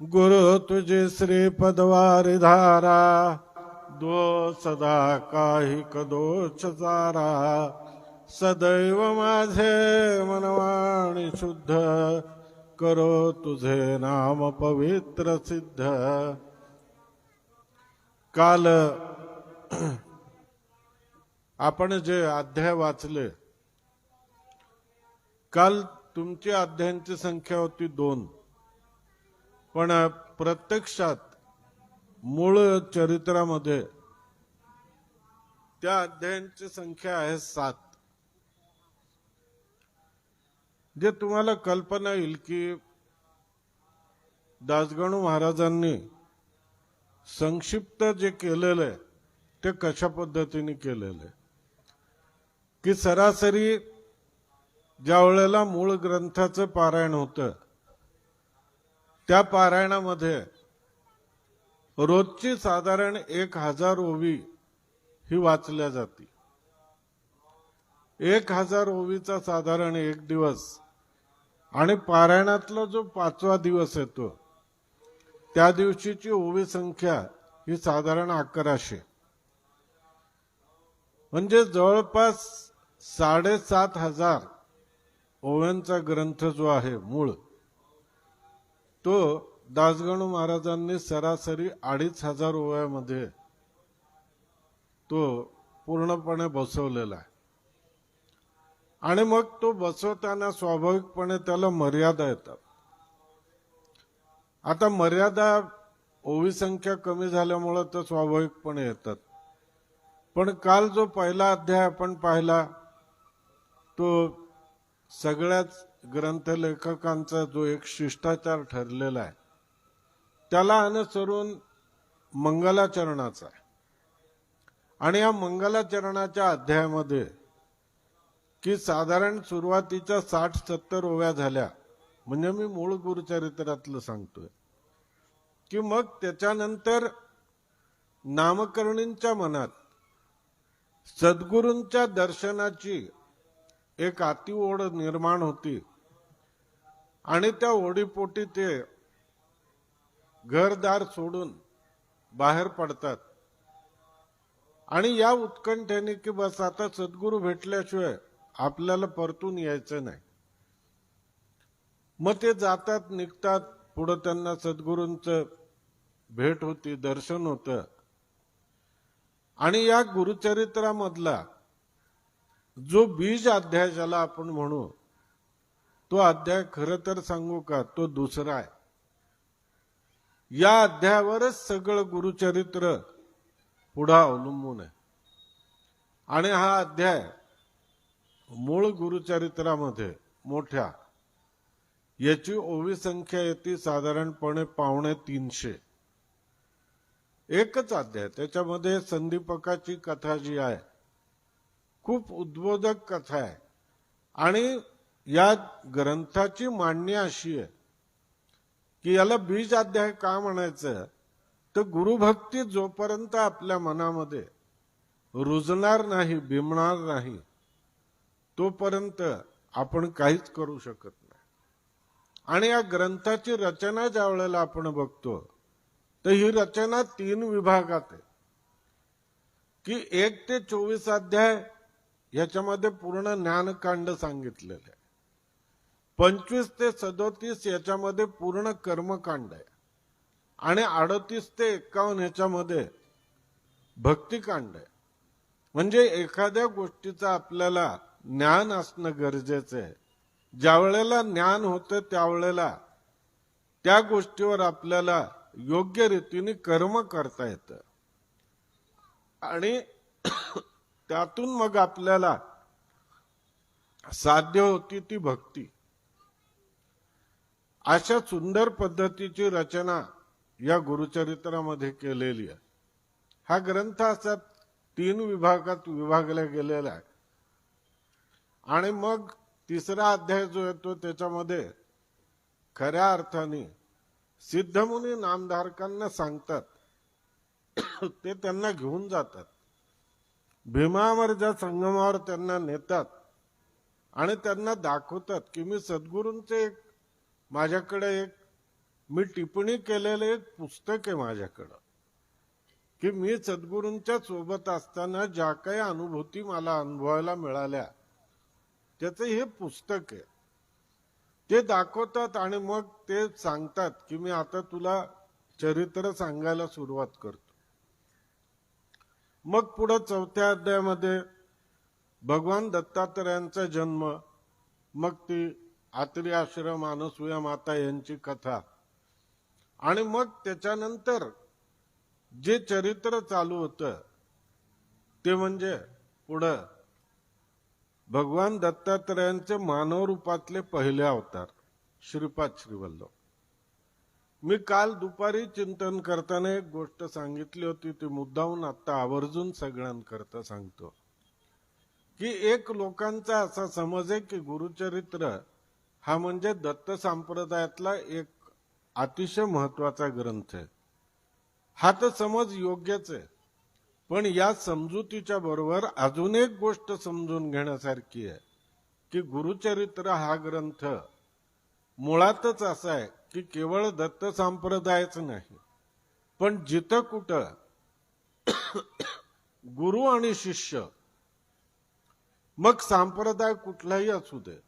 गुरु तुझे श्री पदवारी धारा दो सदा काही कदोष सारा। सदैव माझे मनवाणी शुद्ध करो तुझे नाम पवित्र सिद्ध। काल आपण जे अध्याय वाचले काल तुमची अध्यायांची संख्या होती दोन. पण प्रत्यक्षात मूळ चरित्रामध्ये त्या अध्यायांची संख्या आहे सात. जे तुम्हाला कल्पना येईल की दासगणू महाराजांनी संक्षिप्त जे केलेलं आहे ते कशा पद्धतीने केलेलं आहे? की सरासरी ज्या वेळेला मूळ ग्रंथाचं पारायण होतं त्या पारायणामध्ये रोजची साधारण एक हजार ओवी ही वाचल्या जाते. एक हजार ओवीचा साधारण एक दिवस आणि पारायणातला जो पाचवा दिवस येतो त्या दिवशीची ओवी संख्या ही साधारण अकराशे. म्हणजे जवळपास साडेसात हजार ओव्यांचा ग्रंथ जो आहे मूळ तो दासगणू महाराजांनी सरासरी अडीच हजार ओव्यामध्ये तो पूर्णपणे बसवलेला आहे. आणि मग तो बसवताना स्वाभाविकपणे त्याला मर्यादा येतात. आता मर्यादा ओवी संख्या कमी झाल्यामुळं तर स्वाभाविकपणे येतात. पण काल जो पहिला अध्याय आपण पाहिला तो सगळ्याच ग्रंथलेखकांचा जो एक शिष्टाचार ठरलेला आहे त्याला अनुसरून मंगलाचरणाचा आहे. आणि या मंगलाचरणाच्या अध्यायामध्ये की साधारण सुरुवातीच्या साठ सत्तर ओव्या झाल्या म्हणजे मी मूळ गुरुचरित्रातलं सांगतोय की मग त्याच्यानंतर नामकर्णींच्या मनात सद्गुरूंच्या दर्शनाची एक अतिओढ निर्माण होती. आणि त्या ओढीपोटी ते घरदार सोडून बाहेर पडतात. आणि या उत्कंठेने की बस आता सद्गुरू भेटल्याशिवाय आपल्याला परतून यायचं नाही. मग ते जातात निघतात. पुढं त्यांना सद्गुरूंच भेट होती दर्शन होतं. आणि या गुरुचरित्रामधला जो बीज अध्याय ज्याला आपण म्हणू तो अध्याय खरं तर सांगू का? तो दुसरा आहे. या अध्यायावरच सगळं गुरुचरित्र पुढं अवलंबून आहे. आणि हा अध्याय मूळ गुरुचरित्रामध्ये मोठ्या याची ओवी संख्या येते साधारणपणे पावणे तीनशे. एकच अध्याय त्याच्यामध्ये संदीपकाची कथा जी आहे खूप उद्बोधक कथा आहे. आणि या ग्रंथाची मांडणी अशी आहे की याला बीज अध्याय का म्हणायचं? तर गुरुभक्ती जोपर्यंत आपल्या मनामध्ये रुजणार नाही बिमणार नाही तोपर्यंत आपण काहीच करू शकत नाही. आणि या ग्रंथाची रचना ज्या वेळेला आपण बघतो तर ही रचना तीन विभागात आहे. की एक ते चोवीस अध्याय याच्यामध्ये पूर्ण ज्ञानकांड सांगितलेलं आहे. पंचवीस ते सदोतीस याच्यामध्ये पूर्ण कर्मकांड आहे. आणि अडतीस ते एक्कावन्न ह्याच्यामध्ये भक्तिकांड आहे. म्हणजे एखाद्या गोष्टीचं आपल्याला ज्ञान असणं गरजेचं आहे. ज्या वेळेला ज्ञान होतं त्यावेळेला त्या गोष्टीवर आपल्याला योग्य रीतीने कर्म करता येतं. आणि त्यातून मग आपल्याला साध्य होती ती भक्ती. अशा सुंदर पद्धतीची रचना या गुरुचरित्रामध्ये केलेली आहे. हा ग्रंथ असा तीन विभागात विभागला गेलेला आहे. आणि मग तिसरा अध्याय जो येतो त्याच्यामध्ये खऱ्या अर्थाने सिद्धमुनी नामधारकांना सांगतात. ते त्यांना घेऊन जातात. भीमावर ज्या संगमावर त्यांना नेतात आणि त्यांना दाखवतात की मी सद्गुरूंचे एक माझ्याकडे एक मी टिप्पणी केलेलं एक पुस्तक आहे माझ्याकडं की मी सद्गुरूंच्या सोबत असताना ज्या काही अनुभूती मला अनुभवायला मिळाल्या त्याचं हे पुस्तक आहे. ते दाखवतात आणि मग ते सांगतात की मी आता तुला चरित्र सांगायला सुरुवात करतो. मग पुढं चौथ्या अध्यायामध्ये भगवान दत्तात्रयांचा जन्म मग ती आत्री आश्रम अनसुया माता यांची कथा. आणि मग त्याच्यानंतर जे चरित्र चालू होतं ते म्हणजे पुढं भगवान दत्तात्रयांचे मानव रूपातले पहिले अवतार श्रीपाद श्रीवल्लभ. मी काल दुपारी चिंतन करताना एक गोष्ट सांगितली होती ती मुद्दाहून आता आवर्जून सगळ्यांकरता सांगतो. की एक लोकांचा असा समज आहे की गुरुचरित्र हा म्हणजे दत्त संप्रदायातला एक अतिशय महत्त्वाचा ग्रंथ आहे. हा तर समज योग्यच आहे. पण या समजुतीच्या बरोबर अजून एक गोष्ट समजून घेण्यासारखी आहे की गुरुचरित्र हा ग्रंथ मुळातच असा आहे की केवळ दत्त संप्रदायच नाही पण जिथं कुठं गुरु आणि शिष्य मग संप्रदाय कुठलाही असू दे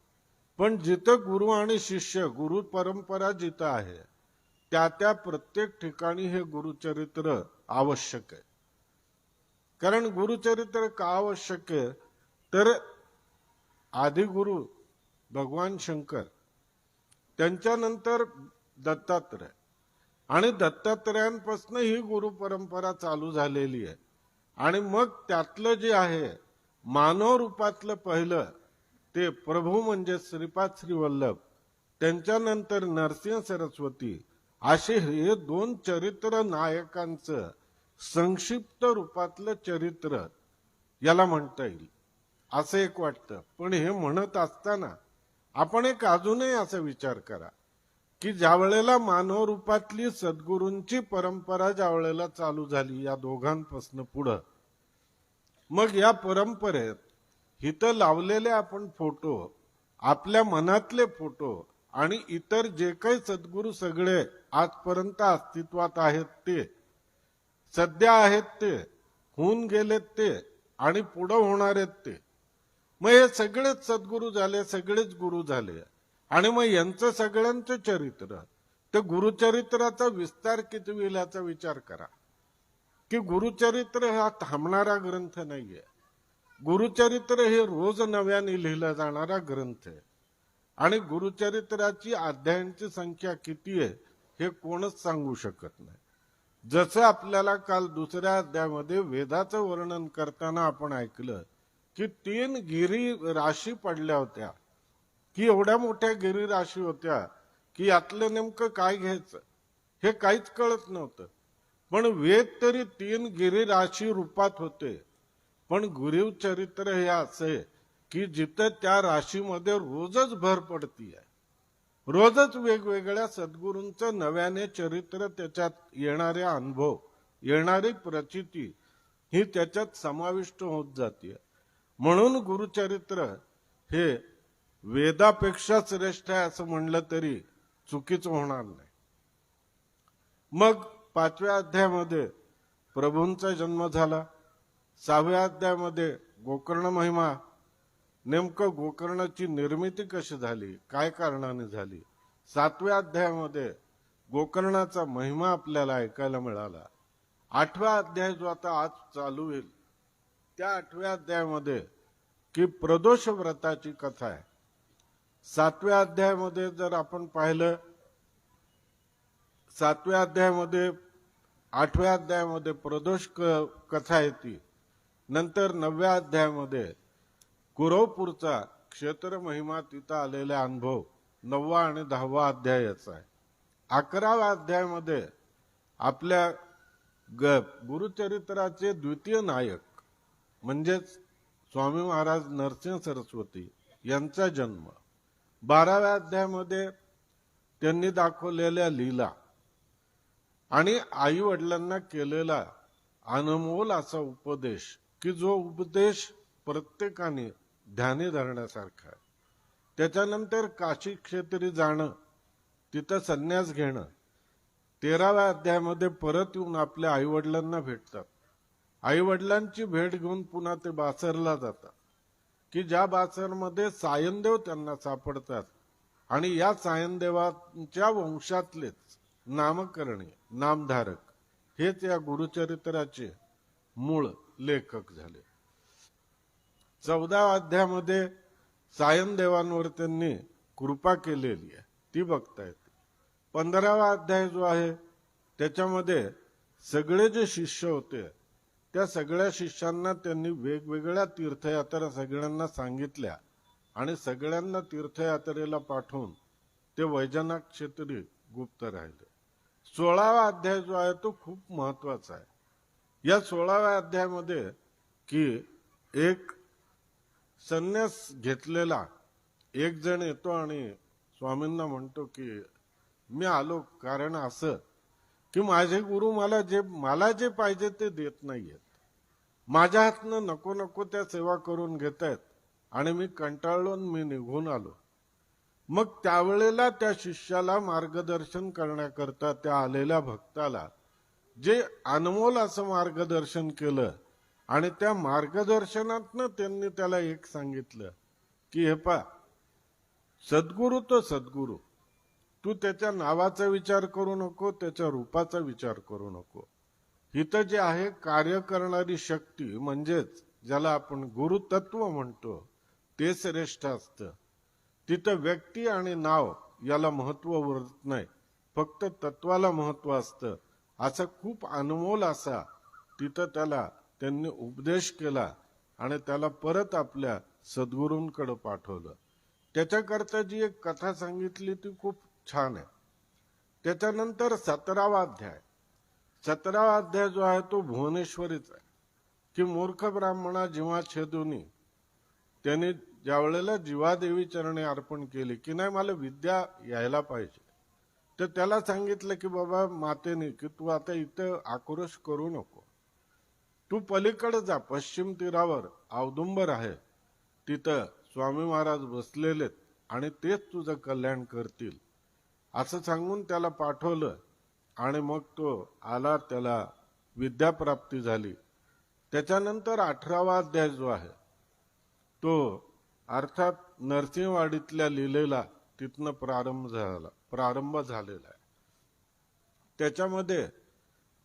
पण जिथं गुरु आणि शिष्य गुरु परंपरा जिथं आहे त्या त्या प्रत्येक ठिकाणी हे गुरुचरित्र आवश्यक आहे. कारण गुरुचरित्र का आवश्यक आहे? तर आदिगुरु भगवान शंकर त्यांच्यानंतर दत्तात्रय. आणि दत्तात्रयांपासून ही गुरु परंपरा चालू झालेली आहे. आणि मग त्यातलं जे आहे मानव रूपातलं पहिलं ते प्रभू म्हणजे श्रीपाद श्रीवल्लभ त्यांच्यानंतर नरसिंह सरस्वती असे हे दोन चरित्र नायकांचं संक्षिप्त रूपातलं चरित्र याला म्हणता येईल. असं एक वाटतं. पण हे म्हणत असताना आपण एक अजूनही असा विचार करा की ज्या वेळेला मानव रूपातली सद्गुरूंची परंपरा ज्या वेळेला चालू झाली या दोघांपासून पुढं मग या परंपरेत हिथं लावलेले आपण फोटो आपल्या मनातले फोटो आणि इतर जे काही सद्गुरू सगळे आजपर्यंत अस्तित्वात आहेत ते सध्या आहेत ते होऊन गेलेत ते आणि पुढं होणार आहेत ते मग हे सगळेच सद्गुरू झाले सगळेच गुरु झाले. आणि मग यांचं सगळ्यांचं चरित्र तर गुरुचरित्राचा विस्तार किती होईल याचा विचार करा. की गुरुचरित्र हा थांबणारा ग्रंथ नाहीये. गुरुचरित्र हे रोज नव्याने लिहिला जाणारा ग्रंथ आहे. आणि गुरुचरित्राची अध्यायांची संख्या किती आहे हे कोणच सांगू शकत नाही. जसं आपल्याला काल दुसऱ्या अध्यायामध्ये वेदाचं वर्णन करताना आपण ऐकलं की तीन गिरी राशी पडल्या होत्या. की एवढ्या मोठ्या गिरी राशी होत्या की यातलं नेमकं काय घ्यायचं? हे काहीच कळत नव्हतं. पण वेद तरी तीन गिरी राशी रूपात होते. पण गुरुव चरित्र हे असे की जिथं त्या राशीमध्ये रोजच भर पडतीय. रोजच वेगवेगळ्या सद्गुरूंचं नव्याने चरित्र त्याच्यात येणारे अनुभव येणारी प्रचिती ही त्याच्यात समाविष्ट होत जाते म्हणून गुरुचरित्र हे वेदापेक्षा श्रेष्ठ आहे असं म्हणलं तरी चुकीचं होणार नाही. मग पाचव्या अध्यायामध्ये प्रभूंचा जन्म झाला. सहाव्या अध्यायामध्ये गोकर्ण महिमा. नेमकं गोकर्णाची निर्मिती कशी झाली? काय कारणाने झाली? सातव्या अध्यायामध्ये गोकर्णाचा महिमा आपल्याला ऐकायला मिळाला. आठवा अध्याय जो आता आज चालू होईल त्या आठव्या अध्यायामध्ये की प्रदोष व्रताची कथा आहे. सातव्या अध्यायामध्ये जर आपण पाहिलं सातव्या अध्यायामध्ये आठव्या अध्यायामध्ये प्रदोष क- कथा येते नंतर नवव्या अध्यायामध्ये कुरवपूरचा क्षेत्र महिमा तिथं आलेला अनुभव नववा आणि दहावा अध्याय याचा आहे. अकराव्या अध्यायामध्ये आपल्या ग गुरुचरित्राचे द्वितीय नायक म्हणजेच स्वामी महाराज नरसिंह सरस्वती यांचा जन्म. बाराव्या अध्यायामध्ये त्यांनी दाखवलेल्या लीला आणि आई वडिलांना केलेला अनमोल असा उपदेश की जो उपदेश प्रत्येकाने ध्यानी धरण्यासारखा आहे. त्याच्यानंतर काशी क्षेत्री जाणं तिथं संन्यास घेणं तेराव्या अध्यायामध्ये परत येऊन आपल्या आईवडिलांना भेटतात. आईवडिलांची भेट घेऊन पुन्हा ते बासरला जातात. की ज्या बासरमध्ये सायनदेव त्यांना सापडतात आणि या सायनदेवांच्या वंशातलेच नामकरणी नामधारक हेच या गुरुचरित्राचे मूळ लेखक झाले. चौदा अध्यामध्ये सायनदेवांवर त्यांनी कृपा केलेली आहे. ती बघता येते पंधरावा अध्याय जो आहे त्याच्यामध्ये सगळे जे शिष्य होते त्या सगळ्या शिष्यांना त्यांनी वेगवेगळ्या तीर्थयात्रा सगळ्यांना सांगितल्या आणि सगळ्यांना तीर्थयात्रेला पाठवून ते वैजनाथ क्षेत्री गुप्त राहिले. सोळावा अध्याय जो आहे तो खूप महत्त्वाचा आहे. या सोळाव्या अध्यायामध्ये की एक संन्यास घेतलेला एक जण येतो आणि स्वामींना म्हणतो की मी आलो कारण असं. की माझे गुरु मला जे मला जे पाहिजे ते देत नाहीयेत. माझ्या हातनं नको नको त्या सेवा करून घेत आहेत आणि मी कंटाळून मी निघून आलो. मग त्यावेळेला त्या शिष्याला मार्गदर्शन करण्याकरता त्या आलेल्या भक्ताला जे अनमोल असं मार्गदर्शन केलं आणि त्या मार्गदर्शनातनं त्यांनी त्याला एक सांगितलं की हे पा सद्गुरू तो सद्गुरू. तू त्याच्या नावाचा विचार करू नको त्याच्या रूपाचा विचार करू नको. इथं जे आहे कार्य करणारी शक्ती म्हणजेच ज्याला आपण गुरुतत्व म्हणतो ते श्रेष्ठ असतं. तिथं व्यक्ती आणि नाव याला महत्त्व उरत नाही. फक्त तत्वाला महत्त्व असतं. असा खूप अनमोल असा तिथं त्याला त्यांनी उपदेश केला आणि त्याला परत आपल्या सद्गुरूंकडे पाठवलं. त्याच्याकरता जी एक कथा सांगितली ती खूप छान आहे. त्याच्यानंतर सतरावा अध्याय. सतरावा अध्याय जो आहे तो भुवनेश्वरीचा आहे. की मूर्ख ब्राह्मणा जीवा छेदुनी त्याने ज्या वेळेला जीवादेवी चरणे अर्पण केली की नाही मला विद्या यायला पाहिजे. तर त्याला सांगितलं की बाबा मातेने की तू आता इथं आक्रोश करू नको. तू पलीकडे जा पश्चिम तीरावर औदुंबर आहे. तिथं स्वामी महाराज बसलेलेत आणि तेच तुझं कल्याण करतील. असं सांगून त्याला पाठवलं आणि मग तो आला त्याला विद्याप्राप्ती झाली. त्याच्यानंतर अठरावा अध्याय जो आहे तो अर्थात नरसिंहवाडीतल्या लिलेला तिथनं प्रारंभ झाला प्रारंभ झालेला आहे. त्याच्यामध्ये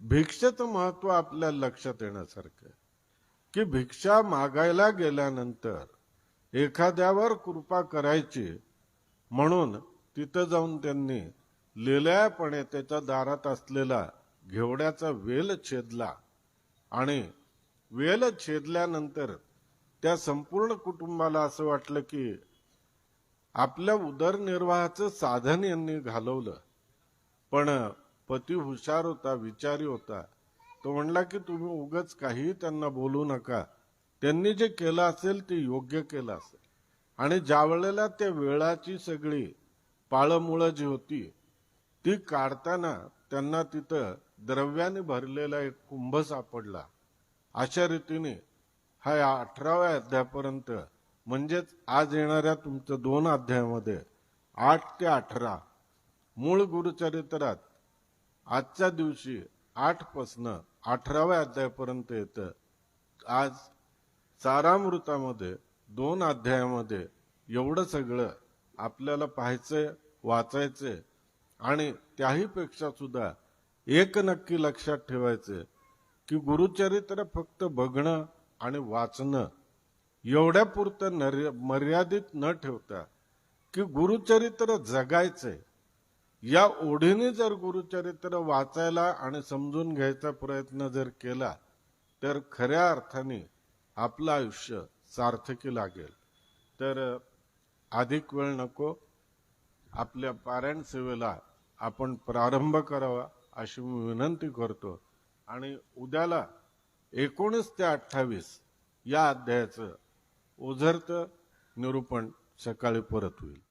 भिक्षेचं महत्त्व आपल्या लक्षात येण्यासारखं आहे. की भिक्षा मागायला गेल्यानंतर एखाद्यावर कृपा करायची म्हणून तिथं जाऊन त्यांनी लिलयापणे त्याच्या दारात असलेला घेवड्याचा वेल छेदला. आणि वेल छेदल्यानंतर त्या संपूर्ण कुटुंबाला असं वाटलं की आपल्या उदरनिर्वाहाचं साधन यांनी घालवलं. पण पती हुशार होता विचारी होता. तो म्हणला की तुम्ही उगच काही त्यांना बोलू नका. त्यांनी जे केलं असेल ते योग्य केलं असेल. आणि ज्या वेळेला त्या वेळाची सगळी पाळमुळं जी होती ती काढताना त्यांना तिथं द्रव्याने भरलेला एक कुंभ सापडला. अशा रीतीने हा या अठराव्या अध्यायापर्यंत म्हणजेच आज येणाऱ्या तुमच्या दोन अध्यायामध्ये आठ ते अठरा मूळ गुरुचरित्रात आजच्या दिवशी आठपासनं अठराव्या अध्यायापर्यंत येतं. आज सारामृतामध्ये दोन अध्यायामध्ये एवढं सगळं आपल्याला पाहायचंय वाचायचंय आणि त्याही पेक्षा सुद्धा एक नक्की लक्षात ठेवायचं की गुरुचरित्र फक्त बघणं आणि वाचणं एवढ्या पुरतं नर- मर्यादित न ठेवता की गुरुचरित्र जगायचंय या ओढीने जर गुरुचरित्र वाचायला आणि समजून घ्यायचा प्रयत्न जर केला तर खऱ्या अर्थाने आपलं आयुष्य सार्थकी लागेल. तर अधिक वेळ नको. आपल्या पारायण सेवेला आपण प्रारंभ करावा अशी मी विनंती करतो. आणि उद्याला एकोणीस ते अठ्ठावीस या अध्यायाचं ओझरतं निरूपण सकाळी परत होईल.